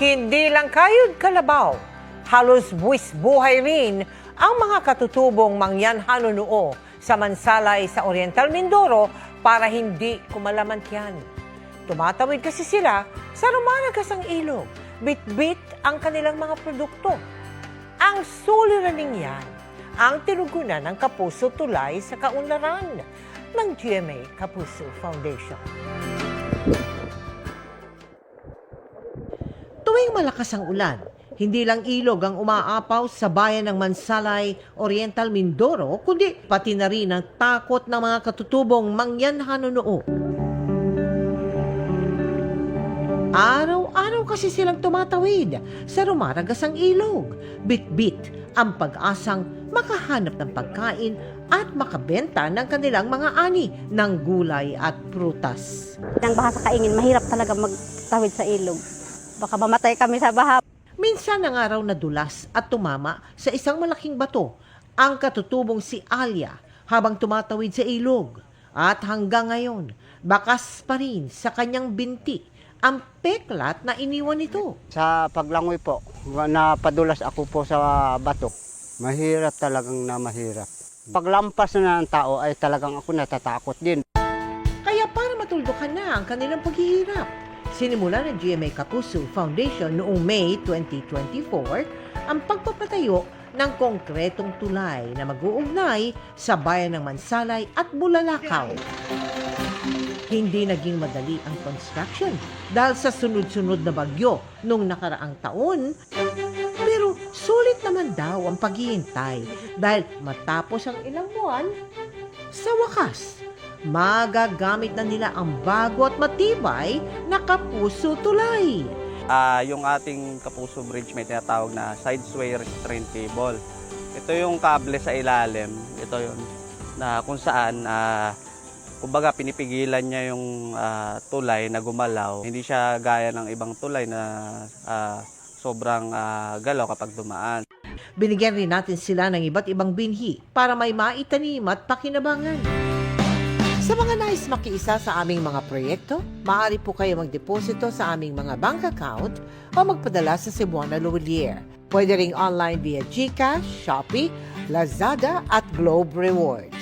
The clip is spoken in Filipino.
Hindi lang kayod kalabaw, halos buwis buhay rin ang mga katutubong mangyan hanunuo sa Mansalay sa Oriental Mindoro para hindi kumalamantyan. Tumatawid kasi sila sa rumaragas ang ilog, bit-bit ang kanilang mga produkto. Ang suliraning yan ang tinugunan ng Kapuso Tulay sa kaunlaran ng GMA Kapuso Foundation. Tuwing malakas ang ulan, hindi lang ilog ang umaapaw sa bayan ng Mansalay, Oriental Mindoro, kundi pati na rin ang takot ng mga katutubong mangyan hanunuo. Araw-araw kasi silang tumatawid sa rumaragas ang ilog. Bit-bit ang pag-asang makahanap ng pagkain at makabenta ng kanilang mga ani ng gulay at prutas. Nang baha sa kaingin, mahirap talaga magtawid sa ilog. Baka mamatay kami sa baha. Minsan ang araw na dulas at tumama sa isang malaking bato ang katutubong si Alia habang tumatawid sa ilog. At hanggang ngayon, bakas pa rin sa kanyang binti ang peklat na iniwan nito. Sa paglangoy po, napadulas ako po sa bato. Mahirap talagang na mahirap. Paglampas na ng tao ay talagang ako natatakot din. Kaya para matuldukan na ang kanilang paghihirap, sinimula ng GMA Kapuso Foundation noong May 2024 ang pagpapatayo ng konkretong tulay na mag-uugnay sa bayan ng Mansalay at Bulalakaw. Hindi naging madali ang construction dahil sa sunod-sunod na bagyo nung nakaraang taon. Pero sulit naman daw ang paghihintay dahil matapos ang ilang buwan, sa wakas, magagamit na nila ang bago at matibay na kapuso tulay. Ah, yung ating Kapuso Bridge may tinatawag na side sway restraint cable. Ito yung kable sa ilalim. Ito yun. Na kung saan, ah, kumbaga pinipigilan niya yung ah, tulay na gumalaw. Hindi siya gaya ng ibang tulay na ah, sobrang ah, galaw kapag dumaan. Binigyan rin natin sila ng iba't ibang binhi para may maitanim at pakinabangan. Sa mga nais makiisa sa aming mga proyekto, maaari po kayo magdeposito sa aming mga bank account o magpadala sa Cebuana Luwalier. Pwede ring online via GCash, Shopee, Lazada at Globe Rewards.